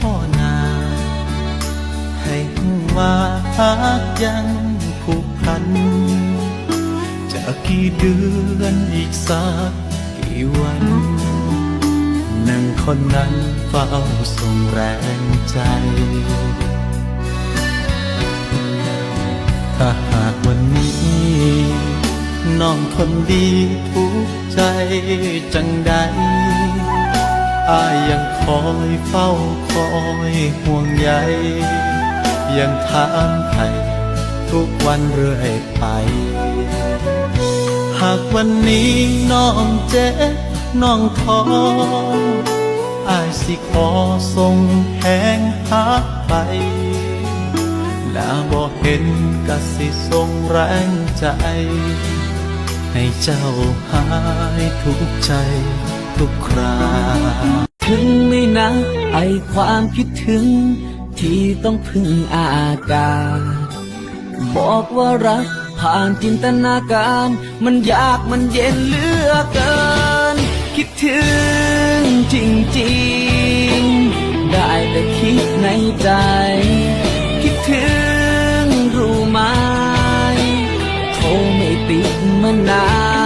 พ่อนา ให้หูว่าหักยังผูกพัน จะกี่เดือนอีกสักกี่วันนั่งคนนั้นเฝ้าส่งแรงใจ ถ้าหากวันนี้น้องคนดีทุกใจจังใด อายยังคอยเฝ้าคอยห่วงใยยังถามไทยทุกวันเรื่อยไป หากวันนี้น้องเจ็บน้องท้ออายสิขอส่งแหงหักไปหน้าบ่เห็นกะสิส่งแรงใจ ให้เจ้าหายทุกใจ ทุกครา ถึงไม่นะไอความคิดถึง ที่ต้องพึ่งอากาศ บอกว่ารักผ่านจินตนาการ มันยากมันเย็นเหลือเกิน คิดถึงจริงๆ ได้แต่คิดในใจ คิดถึงรู้ไหมโทรไม่ติดมานาน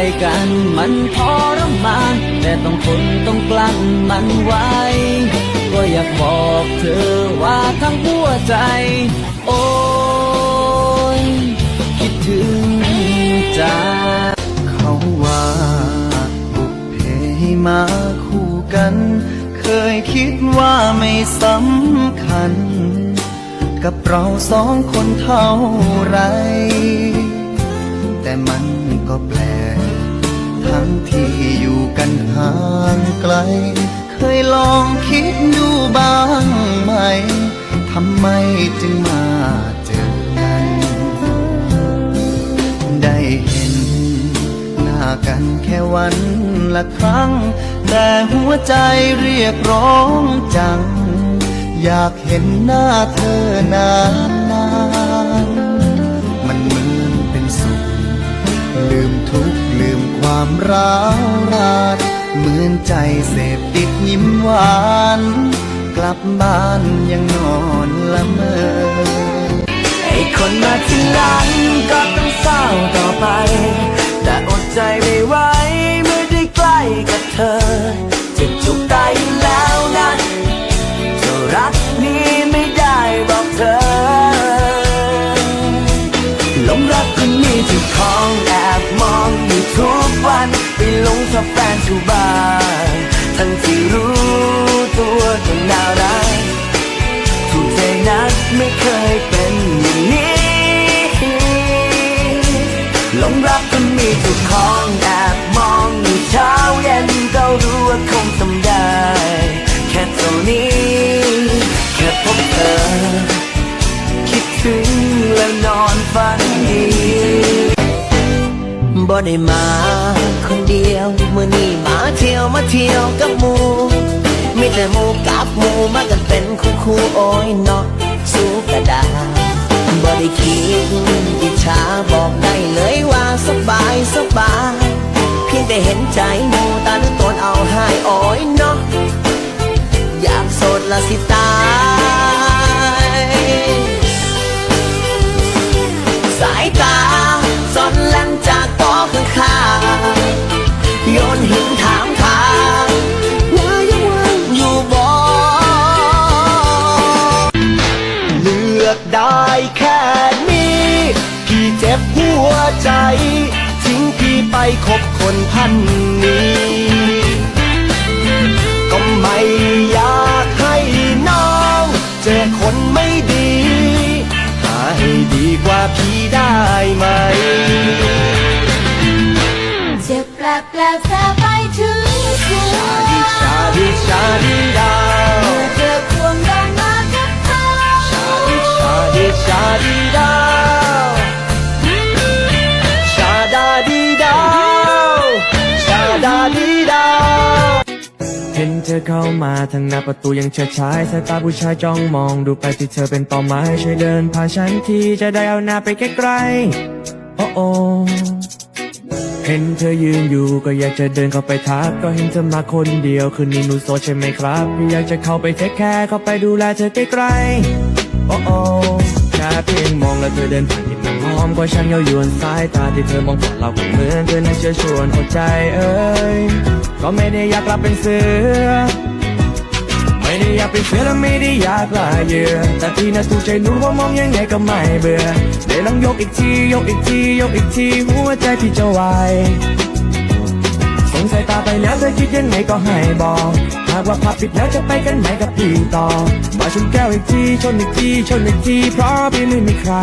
กล้กัน มันทรมาน แต่ต้องทนต้องกลั้นมันไว้ ก็อยากบอกเธอว่าทั้งหัวใจ โอ้ยคิดถึงจังเขาว่าบุพเพมาคู่กัน เคยคิดว่าไม่สำคัญ กับเราสองคนเท่าไร แต่มันก็แปลก ทั้งที่อยู่กันห่างไกล เคยลองคิดดูบ้างไหม ทำไมจึงมาเจอกัน ได้เห็นหน้ากันแค่วันละครั้ง แต่หัวใจเรียกร้องจัง อยากเห็นหน้าเธอนานนาน ความร้าวรานเหมือนใจเสพติดยิ้มหวาน กลับบ้านยังนอนละเมอไอ้คนมาที่หลังก็ต้องเศร้าต่อไป แต่อดใจไม่ไหวเมื่อได้ใกล้กับเธอ อบแฟนทุกบ้านทั้งที่รู้ตัวก็น่ารักถูกใจนักไม่เคยเป็นอย่างนี้หลงรักคนมีเจ้าของแอบมองอยู่เช้าเย็นก็รู้ว่าคงทำได้ แค่เท่านี้ แค่พบเธอ คิดถึงแล้วนอนฝันดีบ่ได้มา คนเดียวมื่อนี้มาเที่ยวมาเที่ยวกับหมู มีแต่หมูกับหมูมากันเป็นคู่คู่โอ้ยเนาะสู้กระดาบ่ได้คิดอิจฉาบอกได้เลยว่าสบายสบาย เพียงแต่เห็นใจหมูตาหนึกตนเอาให้โอ้ยเนาะอยากโสดละสิตา คบคนพันนี้ ก็ไม่อยากให้น้อง เจอคนไม่ดี หาให้ดีกว่าพี่ได้ไหม เจ็บแปลบแปลบแสบไปถึงหัวชาดิชาดิดาวเจอควงดันมากับเขาชาดิชาดิชาดิดา ห็นเธอเข้ามาทางหน้าประตูยังเฉิดฉายสายตาผู้ชายจ้องมองดูไปที่เธอเป็นเป้าหมายช่วยเดินผ่านฉันทีจะได้เอาหน้าไปใกล้ๆโอ้โอเห็เห็นเธอยืนอยู่ก็อยากจะเดินเข้าไปทักก็เห็นเธอมาคนเดียวคืนนี้หนูโสดใช่ไหมครับอยากจะเข้าไปเทคแคร์เข้าไปดูแลเธอใกล้ๆโอ้โอ้แค่เพียงมองแล้วเธอเดินผ่านกลินน้ำ หอมก็ช่างเย้ายวนสายตาที่เธอมองผ่านเราก็เหมือนเธอนั้นเชื่อชวนหัวใจเอ้ยก็ไม่ได้อยากกลับเป็นเสือ ไม่ได้อยากเป็นเสือและไม่ได้อยากลาเยื่อแต่พี่น่ะถูกใจหนูว่ามองยังไงก็ไม่เบื่อเดี๋ยวลองยกอีกทียกอีกทียกอีกทีหัวใจพี่จะวายสงสัยตาไปแล้วเธอคิดยังไงก็ให้บอกหากว่าพับปิดแล้วจะไปกันไหนกับพี่ต่อ มาชนแก้วอีกทีชนอีกทีชนอีกทีเพราะพี่ไม่มีใคร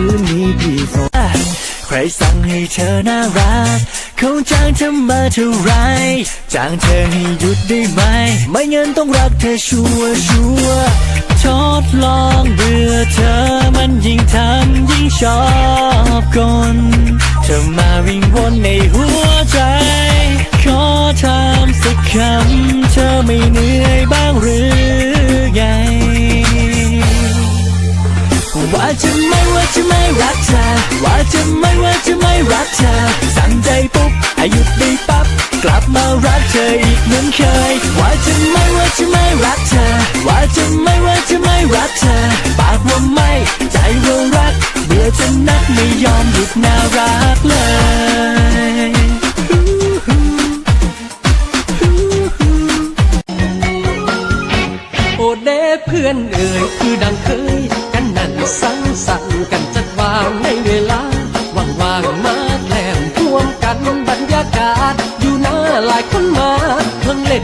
คืนนี้พี่โสดใครสั่งให้เธอน่ารักเขาจ้างเธอมาเท่าไรจ้างเธอให้หยุดได้ไหม ไม่งั้นต้องรักเธอชัวร์ชัวร์ทดลองเบื่อเธอมันยิ่งทำยิ่งชอบคนเธอมาวิ่งวนในหัวใจ ขอถามสักคำเธอไม่เหนื่อยบ้างหรือไง ว่าจะไม่ จะไม่รักเธอ ว่าจะไม่ว่าจะไม่รักเธอ สั่งใจปุ๊บให้หยุดได้ปั๊บ กลับมารักเธออีกเหมือนเคย ว่าจะไม่ว่าจะไม่รักเธอ ว่าจะไม่ว่าจะไม่รักเธอ ปากว่าไม่ ใจว่ารัก เบื่อจะนักไม่ยอมหยุดน่า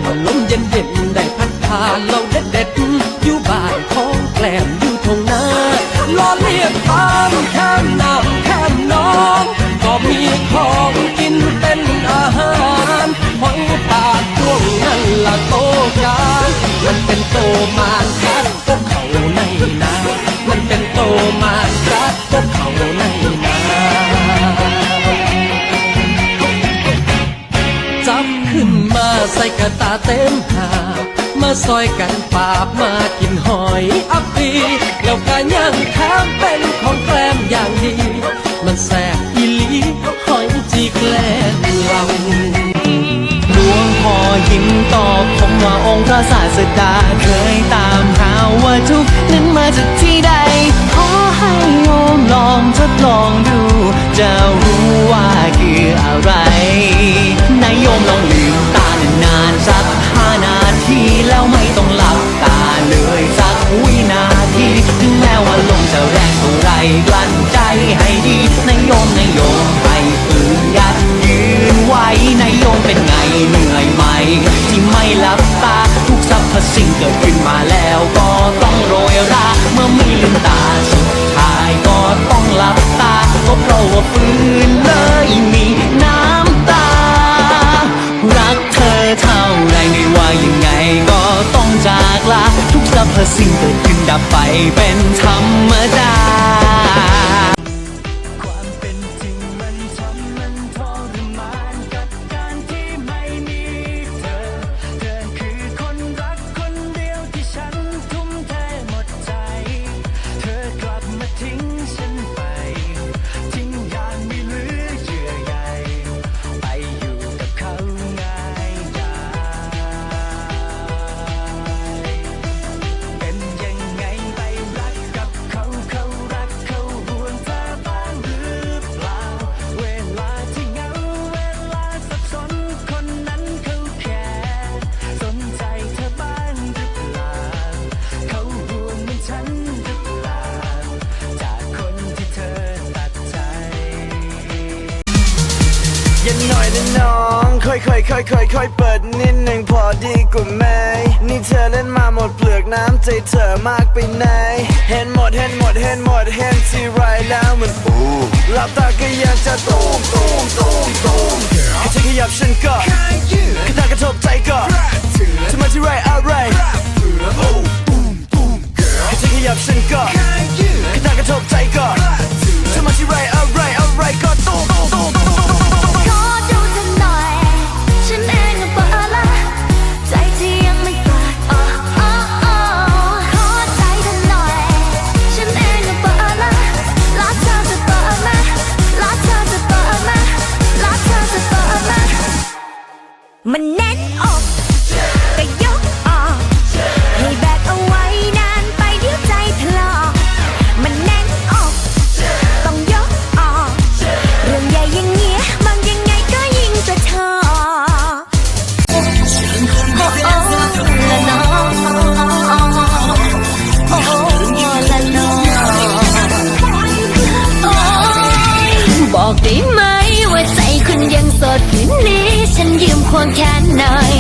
พิ่งเล่นลมเย็นเย็นๆได้พัดพาเราเด็ดเด็ดๆอยู่บ้านของแกล้มอยู่ทงหน้าล้อเลียบตามแคมน้ำแคมน้อง ก็มีของกินเป็นอาหารหอยปากพวงนั้นละโตกามันเป็นโตมา ซอยกันปาบมากินหอยอัปปีแล้วก็ย่างข้ามเป็นของแกล้มอย่างดี มันแสบอีลีหอยจีแกล้มเราหลวงพ่อยิ้มตอบผมว่าองค์พระศาสดาเคยตามหาว่าทุกนั้นมาจากที่ใด ขอให้โยมลองทดลองดู จะรู้ว่าคืออะไรนายโยมลองลืมตานานๆสักห้า ว่าฝืนเลยมีน้ำตา รักเธอเท่าไรไม่ว่ายังไงก็ต้องจากลา ทุกสรรพสิ่งเกิดขึ้นดับไปเป็นธรรมดา ค่อยๆค่อยๆค่อยๆเปิดนิดหนึ่งพอดีกว่าไหมนี่เธอเล่นมาหมดเปลือกน้ำใจเธอมากไปไหน เห็นหมดเห็นหมดเห็นหมดเห็นที่ไรแล้วมันอู้หลับตาก็ยังจะตูมตูมตูมตูมแค่เธอขยับฉันก็แค่ตากระทบใจก็เธอมาที่ไรอะไรแค่เธอขยับฉันก็แค่ตากระทบใจ นแน่นอกก็ยกออก ให้แบกเอาไว้นานไปเดี๋ยวใจถลอกมันแน่นอกต้องยกออก เรื่องใหญ่อย่างเงี้ยมองยังไงก็ยิ่งกระชอกโอ้โอ้ละน้องโอ้ละน้องโอ้บอกได้ นยืมควงแขนหน่อย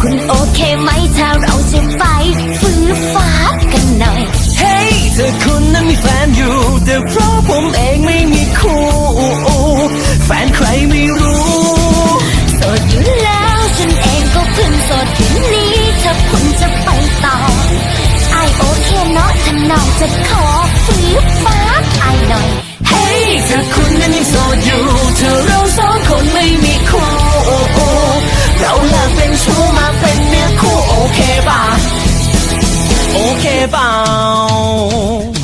คุณโอเคไหมถ้าเราจะไปฟื้นฟ้ากันหน่อย เฮ้ยเธอคุณนั้นมีแฟนอยู่ แต่เพราะผมเองไม่มีคู่ แฟนใครไม่รู้ โสดอยู่แล้วฉันเองก็เพิ่งโสดคืนนี้ถ้าคุณจะไปต่อไอโอเคเนาะถ้าน้องจะขอฟื้นฟ้าไอหน่อย เฮ้ยเธอคุณนั้นยังโสดอยู่เธอ ชู้มาเป็นเนื้อคู่โอเคป่ะโอเคเปล่าโอเคจ้า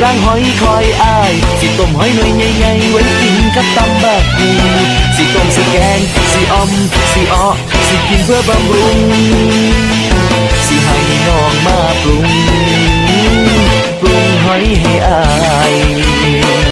ยล้างหอยคอยอาย สิต้มหอยหน่วยใหญ่ๆไว้กินกับตำบักหูสิต้มสิแกงสิอมสิออสิกินเพื่อบำรุง สิให้น้องมาปรุง ปรุงหอยให้อาย